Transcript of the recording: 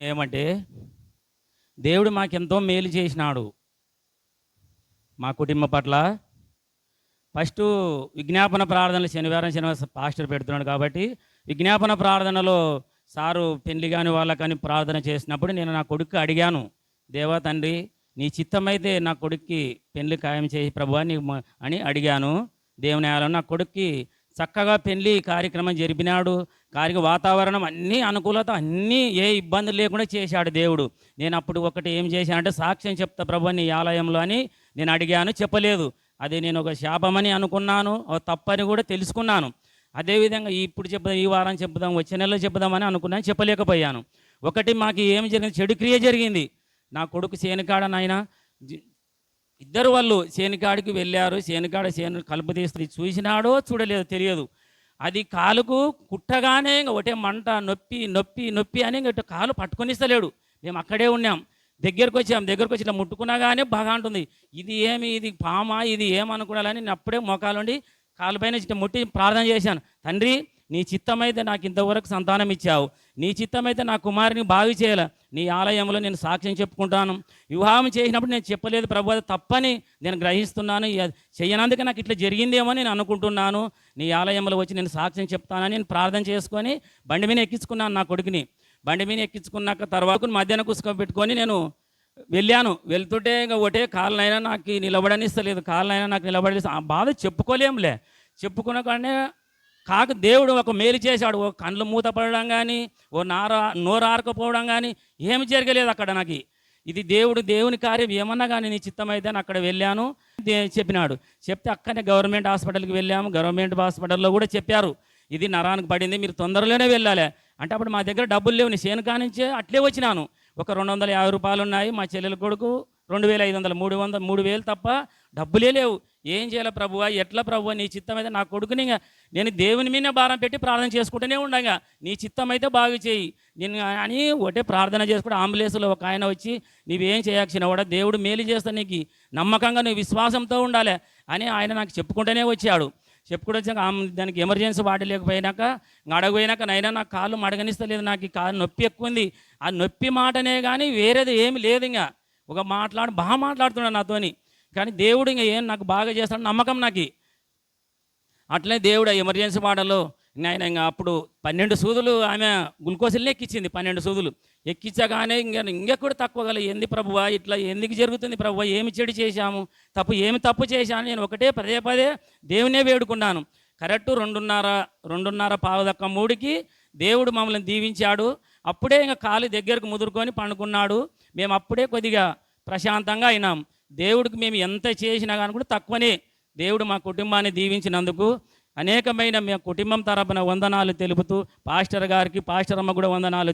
ఏమంటే దేవుడు మాకెంతో మేలు చేసినాడు మా కుటుంబం పట్ల. ఫస్ట్ విజ్ఞాపన ప్రార్థనలు శనివారం శనివారం పాస్టర్ పెడుతున్నాడు కాబట్టి విజ్ఞాపన ప్రార్థనలో సారు పెళ్ళి కాని వాళ్ళకని ప్రార్థన చేసినప్పుడు నేను నా కొడుకు అడిగాను దేవా తండ్రి నీ చిత్తమైతే నా కొడుక్కి పెళ్ళి ఖాయం చేసి ప్రభు అని అడిగాను. దేవుని ఆలయం నా కొడుక్కి చక్కగా పెళ్ళి కార్యక్రమం జరిపినాడు. కార్య వాతావరణం అన్నీ అనుకూలత అన్నీ ఏ ఇబ్బంది లేకుండా చేశాడు దేవుడు. నేను అప్పుడు ఒకటి ఏం చేశానంటే సాక్ష్యం చెప్తా ప్రభు నీ ఆలయంలో అని నేను అడిగాను చెప్పలేదు. అది నేను ఒక శాపమని అనుకున్నాను తప్పని కూడా తెలుసుకున్నాను. అదేవిధంగా ఇప్పుడు చెప్దాం ఈ వారం చెప్దాం వచ్చే నెలలో చెప్దామని అనుకున్నాను చెప్పలేకపోయాను. ఒకటి మాకు ఏం జరిగింది చెడు క్రియ జరిగింది. నా కొడుకు సేనికాడ నాయన జి- ఇద్దరు వాళ్ళు సేనికాడికి వెళ్ళారు సేనికాడ సేను కలుపు తీస్తుంది చూసినాడో చూడలేదో తెలియదు. అది కాలుకు కుట్టగానే ఇంక ఒకటే మంట నొప్పి నొప్పి నొప్పి అని ఇంకా ఇటు కాలు పట్టుకొనిస్తలేడు. మేము అక్కడే ఉన్నాం. దగ్గరకు వచ్చాం దగ్గరకు వచ్చి ఇట్లా ముట్టుకున్నా కానీ బాగా ఉంటుంది ఇది ఏమి ఇది పామా ఇది ఏమనుకోవాలని నేను అప్పుడే మోకాలుండి కాలుపైన ఇట్లా ముట్టి ప్రార్థన చేశాను. తండ్రి నీ చిత్తమైతే నాకు ఇంతవరకు సంతానం ఇచ్చావు. నీ చిత్తమైతే నా కుమారుని బాగు చేయాల. నీ ఆలయంలో నేను సాక్ష్యం చెప్పుకుంటాను. వివాహం చేసినప్పుడు నేను చెప్పలేదు ప్రభు అది తప్పని నేను గ్రహిస్తున్నాను. చేయనందుకే నాకు ఇట్లా జరిగిందేమో నేను అనుకుంటున్నాను. నీ ఆలయంలో వచ్చి నేను సాక్ష్యం చెప్తానని నేను ప్రార్థన చేసుకొని బండి మీద ఎక్కించుకున్నాను నా కొడుకుని. బండి మీద ఎక్కించుకున్నాక తర్వాత మధ్యాహ్నం కుసుకొని పెట్టుకొని నేను వెళ్ళాను. వెళ్తుంటే ఇంకా ఒకటే కాళ్ళనైనా నాకు నిలబడనిస్తలేదు. కాళ్ళనైనా నాకు నిలబడి బాధ చెప్పుకోలేంలే చెప్పుకున్న కానీ కాక దేవుడు ఒక మేలు చేశాడు. ఓ కండ్లు మూతపడడం కానీ ఓ నార నోరు ఆరకపోవడం కానీ ఏమి జరగలేదు అక్కడ నాకు. ఇది దేవుడు దేవుని కార్యం ఏమన్నా కానీ నీ చిత్తమైతే అని అక్కడ వెళ్ళాను. చెప్పినాడు. చెప్తే అక్కడనే గవర్నమెంట్ హాస్పిటల్కి వెళ్ళాము. గవర్నమెంట్ హాస్పిటల్లో కూడా చెప్పారు. ఇది నరానికి పడింది మీరు తొందరలోనే వెళ్ళాలి. అంటే అప్పుడు మా దగ్గర డబ్బులు లేవు. నేను చేను కానించే అట్లే వచ్చినాను. ఒక రెండు వందల యాభై రూపాయలు ఉన్నాయి. మా చెల్లెల కొడుకు రెండు వేల ఐదు వందల మూడు వందల మూడు వేలు తప్ప డబ్బులే లేవు. ఏం చేయాలి ప్రభువా? ఎట్లా ప్రభువా? నీ చిత్తం అయితే నా కొడుకుని నేను దేవుని మీద భారం పెట్టి ప్రార్థన చేసుకుంటూనే ఉండగా నీ చిత్తం అయితే బాగు చేయి. నేను అని ఒకటే ప్రార్థన చేసుకుంటే అంబులెన్స్లో ఒక ఆయన వచ్చి నీవేం చేయక్షిన కూడా దేవుడు మేలు చేస్తా నీకు. నమ్మకంగా నువ్వు విశ్వాసంతో ఉండాలి అని ఆయన నాకు చెప్పుకుంటూనే వచ్చాడు. చెప్పుకుంటూ వచ్చాక ఆమె దానికి ఎమర్జెన్సీ వాటి లేకపోయినాక అడగపోయినాక నైనా నాకు కాళ్ళు మడగనిస్తలేదు నాకు ఈ కాలు నొప్పి ఎక్కువ ఉంది ఆ నొప్పి మాటనే కానీ వేరేది ఏమి లేదు ఇంకా ఒక మాట్లాడు బాగా మాట్లాడుతున్నాడు నాతోని. కానీ దేవుడు ఇంకా ఏం నాకు బాగా చేస్తాడు నమ్మకం నాకు. అట్లనే దేవుడు ఆ ఎమర్జెన్సీ వాడలో ఆయన ఇంకా అప్పుడు పన్నెండు సూదులు ఆమె గ్లూకోజులనే ఎక్కించింది పన్నెండు సూదులు. ఎక్కించగానే ఇంకా ఇంకా కూడా తక్కువ గల ఏంది ప్రభువా ఇట్లా ఎందుకు జరుగుతుంది ప్రభువా ఏమి చెడు చేశాము? తప్పు ఏమి తప్పు చేశాను? నేను ఒకటే పదే పదే దేవునే వేడుకున్నాను. కరెక్ట్ రెండున్నర రెండున్నర పావుదక్క మూడుకి దేవుడు మమ్మల్ని దీవించాడు. అప్పుడే ఇంకా కాలు దగ్గరకు ముదురుకొని పండుకున్నాడు. మేము అప్పుడే కొద్దిగా ప్రశాంతంగా అయినాం. దేవుడికి మేము ఎంత చేసినా కానీ కూడా తక్కువనే దేవుడు మా కుటుంబాన్ని దీవించినందుకు అనేకమైన మా కుటుంబం తరపున వందనాలు తెలుపుతూ పాస్టర్ గారికి పాస్టర్ అమ్మ కూడా వందనాలు